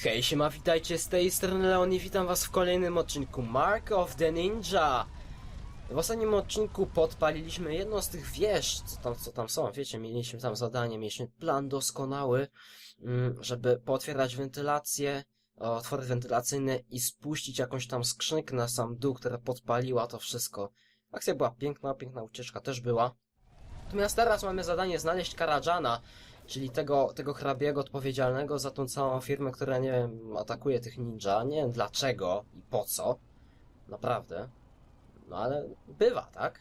Hej, siema, witajcie z tej strony Leon i witam was w kolejnym odcinku Mark of the Ninja. W ostatnim odcinku podpaliliśmy jedną z tych wież, co tam, co tam są, wiecie, mieliśmy tam zadanie, mieliśmy plan doskonały, mm, żeby pootwierać wentylację, otwory wentylacyjne i spuścić jakąś tam skrzynkę na sam dół, która podpaliła to wszystko. Akcja była piękna, piękna ucieczka też była. Natomiast teraz mamy zadanie znaleźć Karadżana, czyli tego, tego hrabiego odpowiedzialnego za tą całą firmę, która, nie wiem, atakuje tych ninja. Nie wiem dlaczego i po co. Naprawdę. No ale bywa, tak?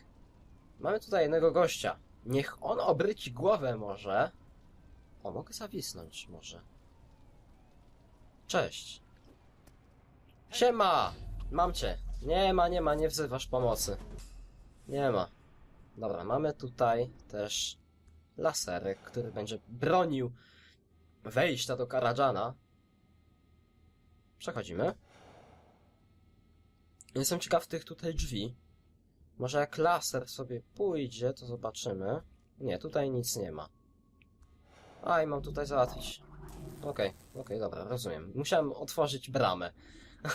Mamy tutaj jednego gościa. Niech on obryci głowę może. O, mogę zawisnąć może. Cześć. Siema! Mam cię. Nie ma, nie ma, nie wzywasz pomocy. Nie ma. Dobra, mamy tutaj też laserek, który będzie bronił wejścia do Karadżana. Przechodzimy. Jestem ciekaw tych tutaj drzwi. Może jak laser sobie pójdzie, to zobaczymy. Nie, tutaj nic nie ma. A, i mam tutaj załatwić. Okej, okej, dobra, rozumiem. Musiałem otworzyć bramę.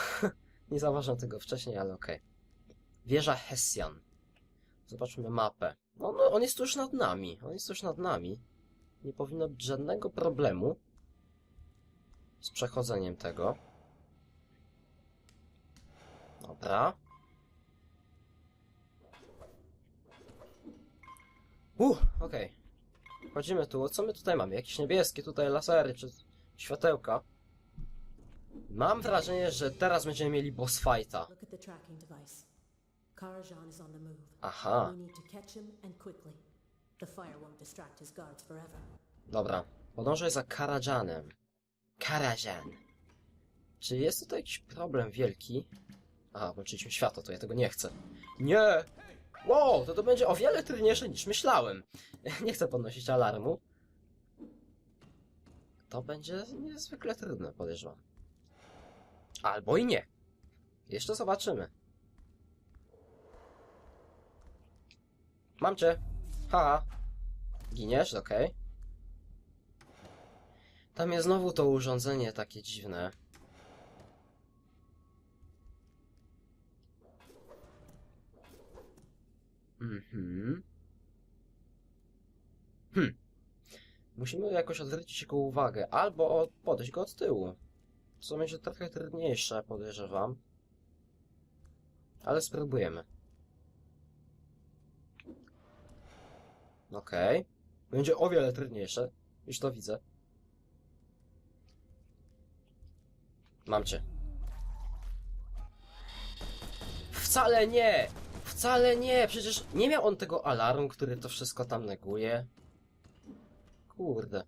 nie zauważyłem tego wcześniej, ale okej. Wieża Hessian. Zobaczmy mapę. No, no, on jest tuż nad nami. On jest tuż nad nami. Nie powinno być żadnego problemu z przechodzeniem tego. Dobra. Uh, okej. Wchodzimy tu. Co my tutaj mamy? Jakieś niebieskie tutaj lasery czy światełka. Mam wrażenie, że teraz będziemy mieli boss fighta. Karajan is on the move. Aha. We need to catch him and quickly. The fire won't distract his guards forever. Dobra, podążaj za Karadżanem. Karajan. Czy jest tutaj jakiś problem wielki? Aha, włączyliśmy światło, to ja tego nie chcę. Nie! Wow, to to będzie o wiele trudniejsze niż myślałem. Nie chcę podnosić alarmu. To będzie niezwykle trudne, podejrzewam. Albo i nie. Jeszcze zobaczymy. Mam cię. Haha. Giniesz? Okej. Tam jest znowu to urządzenie takie dziwne. Mhm. Hm. Musimy jakoś odwrócić jego uwagę, albo od- podejść go od tyłu. Co będzie trochę trudniejsze, podejrzewam. Ale spróbujemy. Okej. Będzie o wiele trudniejsze. Już to widzę. Mam cię. Wcale nie! Wcale nie! Przecież nie miał on tego alarmu, który to wszystko tam neguje. Kurde.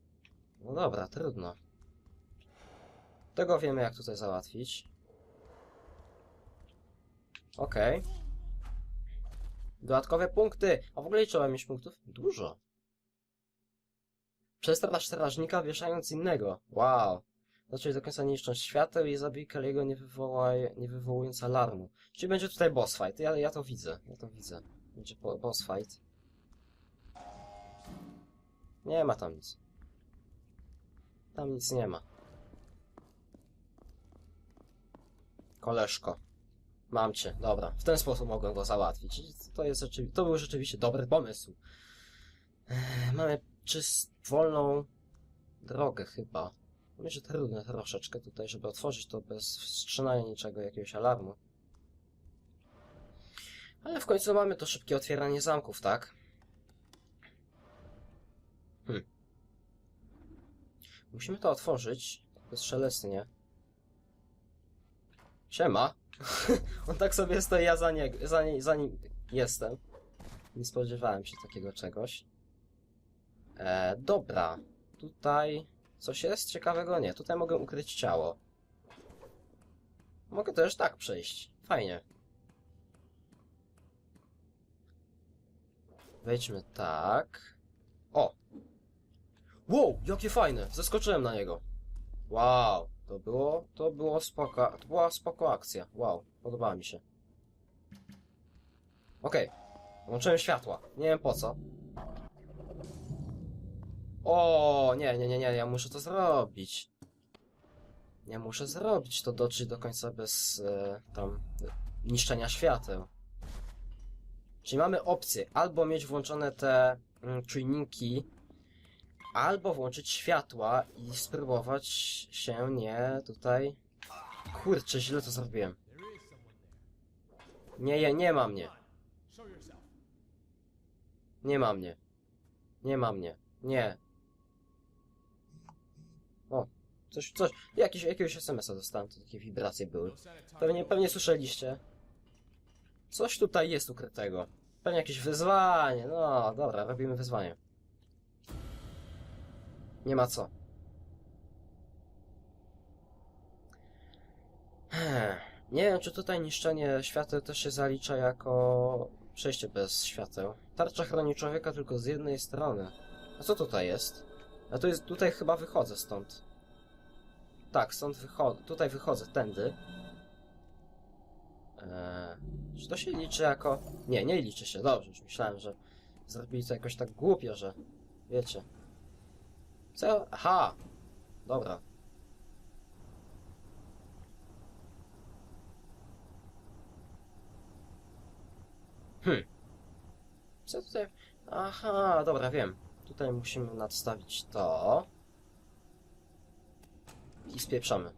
No dobra, trudno. Tego wiemy, jak tutaj załatwić. Okej. Dodatkowe punkty! A w ogóle trzeba mieć punktów? Dużo. Przestrasz strażnika wieszając innego. Wow. Zacząć do końca niszcząc świateł i zabij Kaliego nie, wywołaj, nie wywołując alarmu. Czyli będzie tutaj boss fight. Ja, ja to widzę. Ja to widzę. Będzie bo- boss fight. Nie ma tam nic. Tam nic nie ma. Koleżko. Mam cię, dobra. W ten sposób mogłem go załatwić. To, jest to był rzeczywiście dobry pomysł. Mamy czyst, wolną drogę chyba. Będzie trudne troszeczkę tutaj, żeby otworzyć to bez wstrzymania niczego, jakiegoś alarmu. Ale w końcu mamy to szybkie otwieranie zamków, tak? Hm. Musimy to otworzyć bezszelestnie. Siema. On tak sobie stoi, ja za, nie, za, nie, za nim jestem. Nie spodziewałem się takiego czegoś. E, dobra. Tutaj coś jest ciekawego? Nie. Tutaj mogę ukryć ciało. Mogę też tak przejść. Fajnie. Wejdźmy tak. O! Wow, jakie fajne! Zaskoczyłem na niego. Wow, to było, to było spoko, to była spoko akcja. Wow, podobała mi się. Okej, włączyłem światła. Nie wiem po co. O, nie, nie, nie, nie, ja muszę to zrobić. Ja muszę zrobić to dotrzeć do końca bez e, tam niszczenia świateł. Czyli mamy opcję albo mieć włączone te mm, czujniki, albo włączyć światła i spróbować się nie tutaj. Kurczę, źle to zrobiłem. Nie, nie, nie ma mnie. Nie ma mnie. Nie ma mnie. Nie. O, coś, coś, jakiś, jakiegoś SMS-a dostałem, to takie wibracje były. Pewnie, pewnie słyszeliście. Coś tutaj jest ukrytego. Pewnie jakieś wyzwanie. No, dobra, robimy wyzwanie. Nie ma co. Nie wiem, czy tutaj niszczenie świateł też się zalicza jako przejście bez świateł. Tarcza chroni człowieka tylko z jednej strony. A co tutaj jest? A to jest, tutaj chyba wychodzę stąd. Tak, stąd wychodzę, tutaj wychodzę, tędy. Eee, czy to się liczy jako... Nie, nie liczy się, dobrze, już myślałem, że zrobili to jakoś tak głupio, że... Wiecie. Co? Aha! Dobra. Hmm. Co tutaj... Aha, dobra, wiem. Tutaj musimy nadstawić to. I spieprzamy.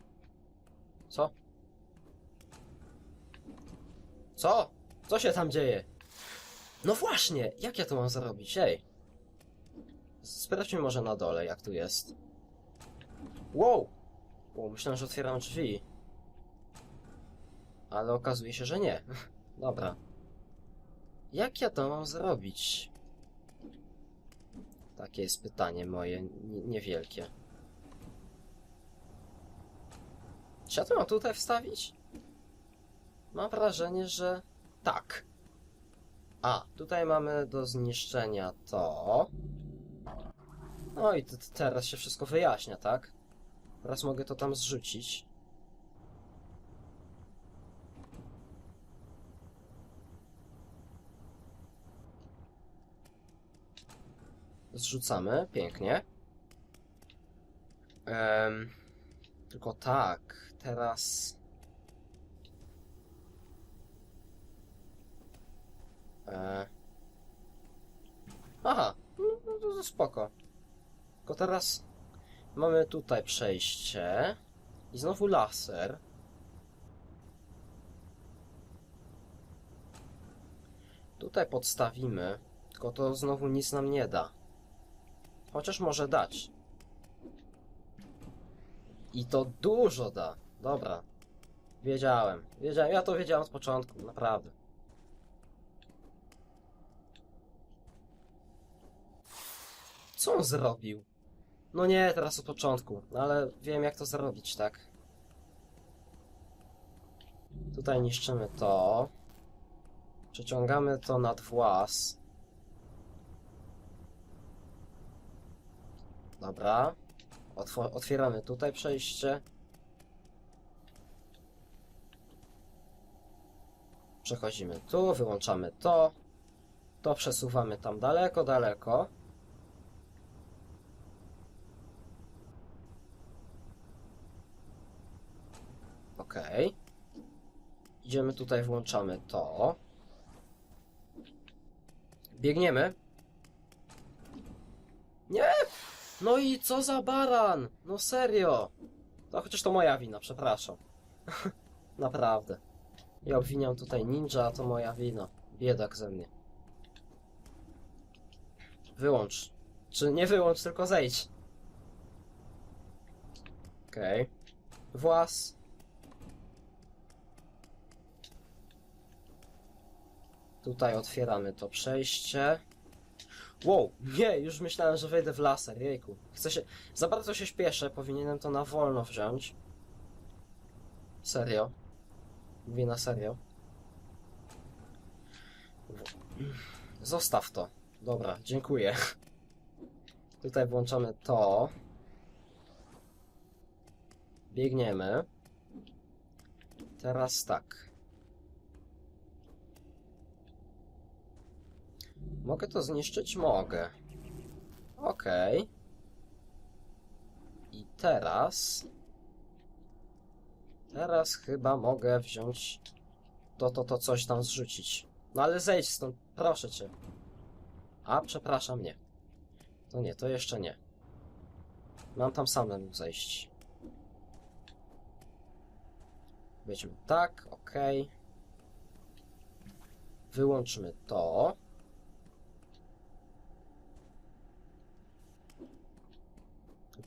Co? Co? Co się tam dzieje? No właśnie, jak ja to mam zrobić? Ej. Sprawdźmy może na dole, jak tu jest. Wow! Wow, myślałem, że otwieram drzwi. Ale okazuje się, że nie. Dobra. Jak ja to mam zrobić? Takie jest pytanie moje, n- niewielkie. Czy ja to mam tutaj wstawić? Mam wrażenie, że tak. A, tutaj mamy do zniszczenia to. No i teraz się wszystko wyjaśnia, tak? Teraz mogę to tam zrzucić. Zrzucamy, pięknie. Em, tylko tak, teraz. E... Aha, no, no to spoko. Tylko teraz mamy tutaj przejście i znowu laser. Tutaj podstawimy, tylko to znowu nic nam nie da. Chociaż może dać. I to dużo da. Dobra. Wiedziałem. Wiedziałem. Ja to wiedziałem od początku, naprawdę. Co on zrobił? No nie, teraz od początku, ale wiem jak to zrobić, tak? Tutaj niszczymy to. Przeciągamy to nad włas. Dobra. Otwo- otwieramy tutaj przejście. Przechodzimy tu, wyłączamy to. To przesuwamy tam daleko, daleko. Ok. Idziemy tutaj, włączamy to. Biegniemy. Nie! No i co za baran? No serio. To chociaż to moja wina, przepraszam. Naprawdę. Ja obwiniam tutaj ninja, a to moja wina. Biedak ze mnie. Wyłącz. Czy nie wyłącz, tylko zejdź. Okej. Okay. Włas. Tutaj otwieramy to przejście. Wow, nie, już myślałem, że wejdę w laser, jejku. Chcę się... Za bardzo się śpieszę, powinienem to na wolno wziąć. Serio. Mówię na serio. Zostaw to. Dobra, dziękuję. Tutaj włączamy to. Biegniemy. Teraz tak. Mogę to zniszczyć? Mogę. Okej. I teraz Teraz chyba mogę wziąć to, to, to coś tam zrzucić. No ale zejdź stąd, proszę cię. A, przepraszam, nie. To nie, to jeszcze nie. Mam tam samemu zejść. Weźmy tak, ok. Wyłączmy to.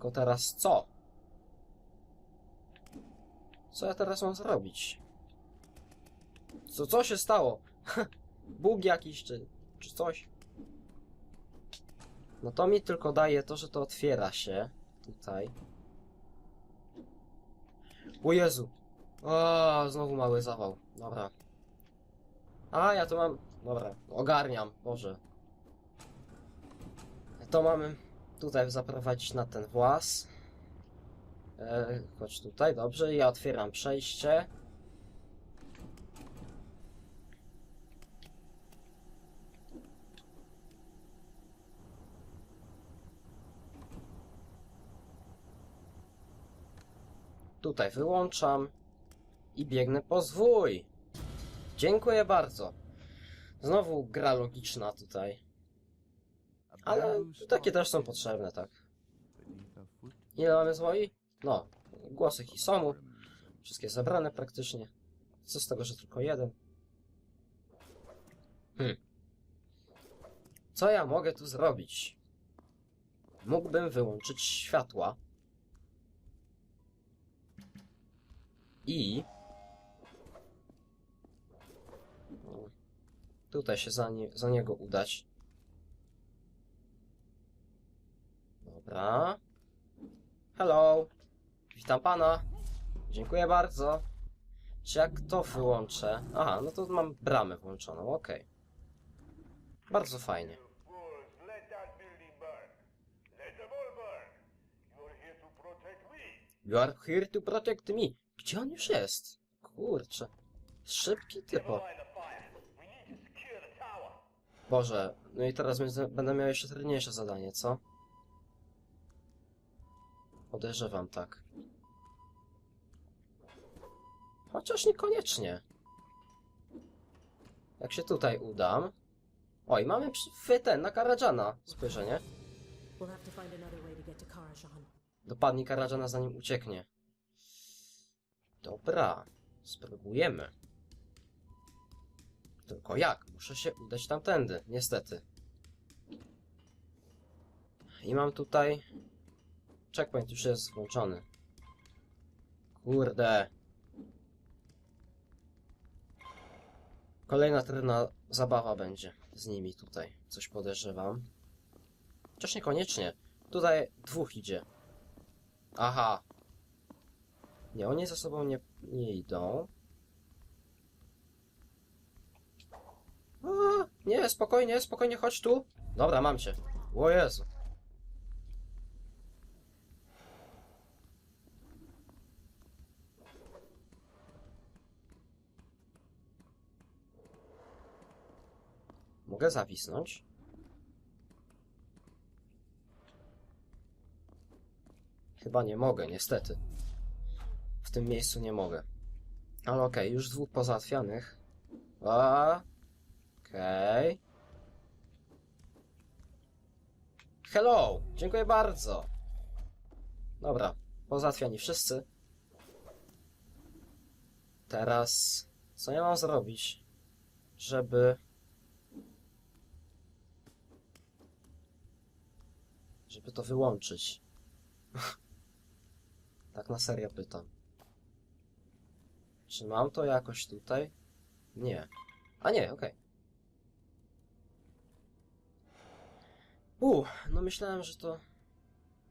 Tylko teraz co? Co ja teraz mam zrobić? Co, co się stało? Bóg jakiś, czy, czy coś? No to mi tylko daje to, że to otwiera się. Tutaj. O Jezu! O, znowu mały zawał. Dobra. A, ja tu mam... Dobra, ogarniam. Boże. To mamy tutaj zaprowadzić na ten włas. E, chodź tutaj, dobrze. Ja otwieram przejście. Tutaj wyłączam i biegnę po zwój. Dziękuję bardzo. Znowu gra logiczna tutaj. Ale takie też są potrzebne, tak. Ile mamy zwoi? No, głosy Hisomu. Wszystkie zebrane praktycznie. Co z tego, że tylko jeden? Hmm. Co ja mogę tu zrobić? Mógłbym wyłączyć światła. I... Tutaj się za, nie, za niego udać. Dobra. Hello. Witam pana. Dziękuję bardzo. Czy jak to wyłączę? Aha, no to mam bramę włączoną, okej. Bardzo fajnie. You are here to protect me. Gdzie on już jest? Kurczę. Szybki typo. Boże, no i teraz będę miał jeszcze trudniejsze zadanie, co? Podejrzewam tak. Chociaż niekoniecznie. Jak się tutaj udam... Oj, mamy przy- ten, na Karadżana spojrzenie. Dopadnie Karadżana zanim ucieknie. Dobra, spróbujemy. Tylko jak? Muszę się udać tamtędy, niestety. I mam tutaj... Checkpoint już jest włączony. Kurde. Kolejna trudna zabawa będzie z nimi tutaj. Coś podejrzewam. Chociaż niekoniecznie. Tutaj dwóch idzie. Aha. Nie, oni ze sobą nie, nie idą. A, nie, spokojnie, spokojnie, chodź tu. Dobra, mam cię. O Jezu. Mogę zawisnąć? Chyba nie mogę, niestety. W tym miejscu nie mogę. Ale okej, już dwóch pozałatwianych. Okej. Hello! Dziękuję bardzo. Dobra, pozałatwiani wszyscy. Teraz, co ja mam zrobić, żeby... Żeby to wyłączyć. tak na serio pytam. Czy mam to jakoś tutaj? Nie. A nie, okej. U, no myślałem, że to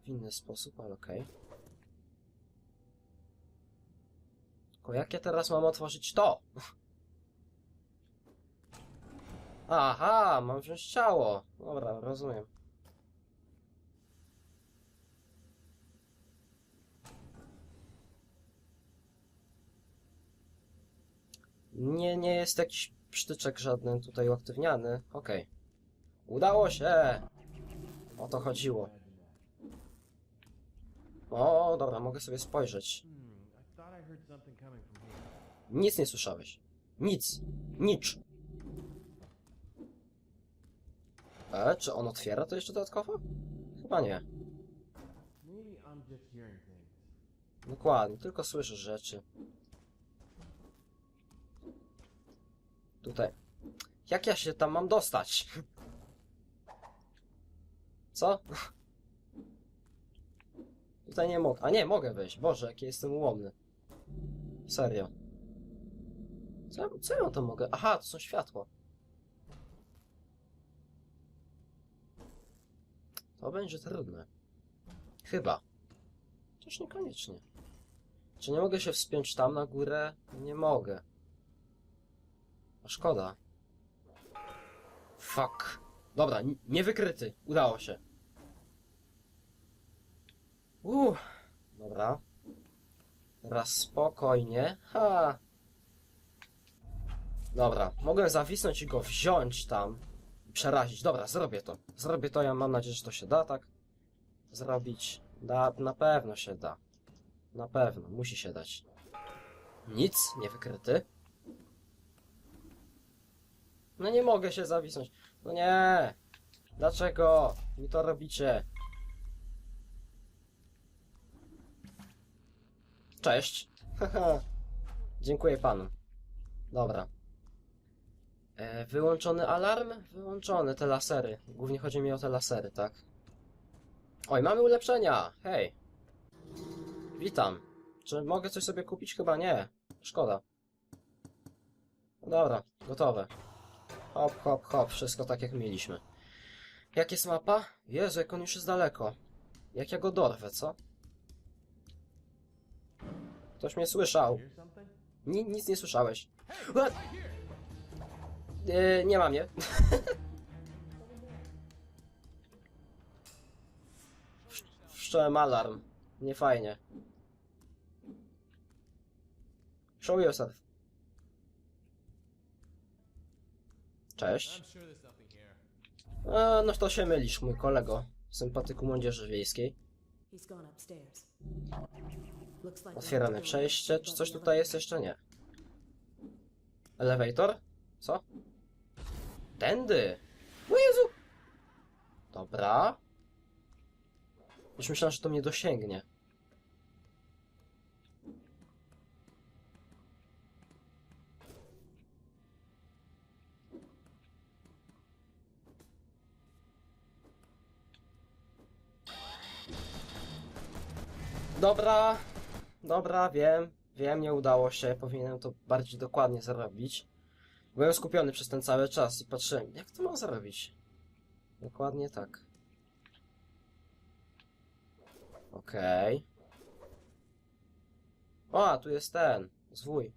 w inny sposób, ale okej. Tylko jak ja teraz mam otworzyć to? Aha, mam wziąć ciało. Dobra, rozumiem. Nie, nie jest jakiś przytyczek żaden tutaj uaktywniany. Okej. Udało się! O to chodziło. O, dobra, mogę sobie spojrzeć. Nic nie słyszałeś. Nic. Nicz. E, czy on otwiera to jeszcze dodatkowo? Chyba nie. Dokładnie, tylko słyszysz rzeczy. Tutaj. Jak ja się tam mam dostać? Co? Tutaj nie mogę. A nie, mogę wejść. Boże, jaki jestem ułomny. Serio. Co, co ja tam mogę? Aha, to są światła. To będzie trudne. Chyba. Chociaż niekoniecznie. Czy nie mogę się wspiąć tam na górę? Nie mogę. A szkoda. Fuck. Dobra, niewykryty. Udało się. Uuu. Dobra. Teraz spokojnie. Ha. Dobra, mogę zawisnąć i go wziąć tam. i Przerazić. Dobra, zrobię to. Zrobię to, ja mam nadzieję, że to się da, tak? Zrobić. Da, na pewno się da. Na pewno, musi się dać. Nic, nie wykryty. No nie mogę się zawisnąć. No nie! Dlaczego mi to robicie? Cześć. Dziękuję panu. Dobra. E, wyłączony alarm? Wyłączony, te lasery. Głównie chodzi mi o te lasery, tak? Oj, mamy ulepszenia! Hej! Witam. Czy mogę coś sobie kupić? Chyba nie. Szkoda. Dobra, gotowe. Hop, hop, hop, wszystko tak jak mieliśmy. Jak jest mapa? Jezu, jak on już jest daleko. Jak ja go dorwę, co? Ktoś mnie słyszał. Ni nic nie słyszałeś. A! Yy, nie ma mnie. Wsz- Wszcząłem alarm. Nie fajnie. Show yourself. Cześć. E, no to się mylisz, mój kolego. Sympatyku młodzieży wiejskiej. Otwieramy przejście. Czy coś tutaj jest jeszcze? Nie. Elevator? Co? Tędy! O Jezu! Dobra. Już myślałem, że to mnie dosięgnie. Dobra, dobra, wiem, wiem, nie udało się, powinienem to bardziej dokładnie zrobić. Byłem skupiony przez ten cały czas i patrzyłem, jak to mam zrobić. Dokładnie tak. Okej. O, a tu jest ten, zwój.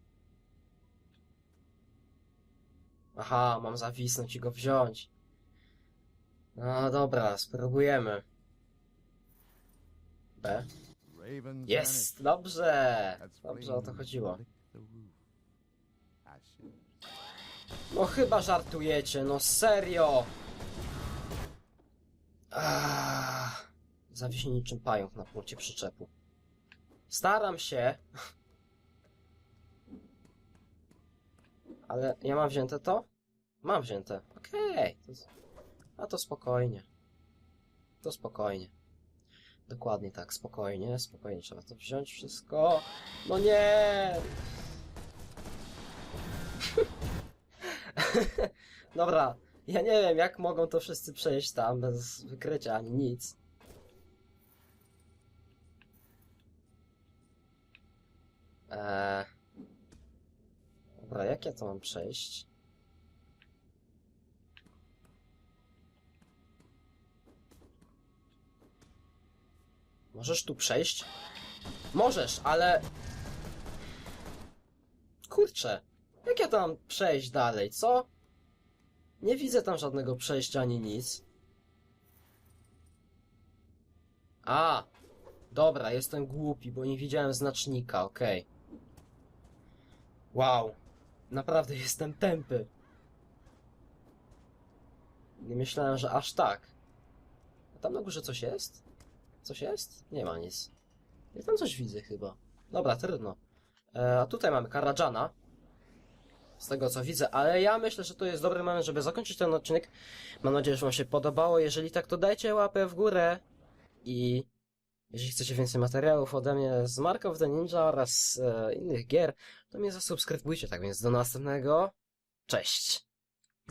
Aha, mam zawisnąć i go wziąć. No dobra, spróbujemy. B. Jest, dobrze. Dobrze o to chodziło. No chyba żartujecie, no serio! Ah, Zawiśnie niczym pająk na punkcie przyczepu. Staram się. Ale ja mam wzięte to? Mam wzięte. Okej. Z- A to spokojnie. To spokojnie. Dokładnie tak, spokojnie, spokojnie trzeba to wziąć wszystko. No nie! Dobra, ja nie wiem jak mogą to wszyscy przejść tam bez wykrycia ani nic. Eee... Dobra, jak ja to mam przejść? Możesz tu przejść? Możesz, ale... Kurczę, jak ja tam przejść dalej, co? Nie widzę tam żadnego przejścia ani nic. A! Dobra, jestem głupi, bo nie widziałem znacznika, okej. Wow. Naprawdę jestem tępy. Nie myślałem, że aż tak. A tam na górze coś jest? Coś jest? Nie ma nic. Ja tam coś widzę chyba. Dobra, trudno. E, a tutaj mamy Karajana. Z tego co widzę, ale ja myślę, że to jest dobry moment, żeby zakończyć ten odcinek. Mam nadzieję, że Wam się podobało. Jeżeli tak, to dajcie łapę w górę. I jeżeli chcecie więcej materiałów ode mnie z Mark of the Ninja oraz e, innych gier, to mnie zasubskrybujcie. Tak więc do następnego. Cześć!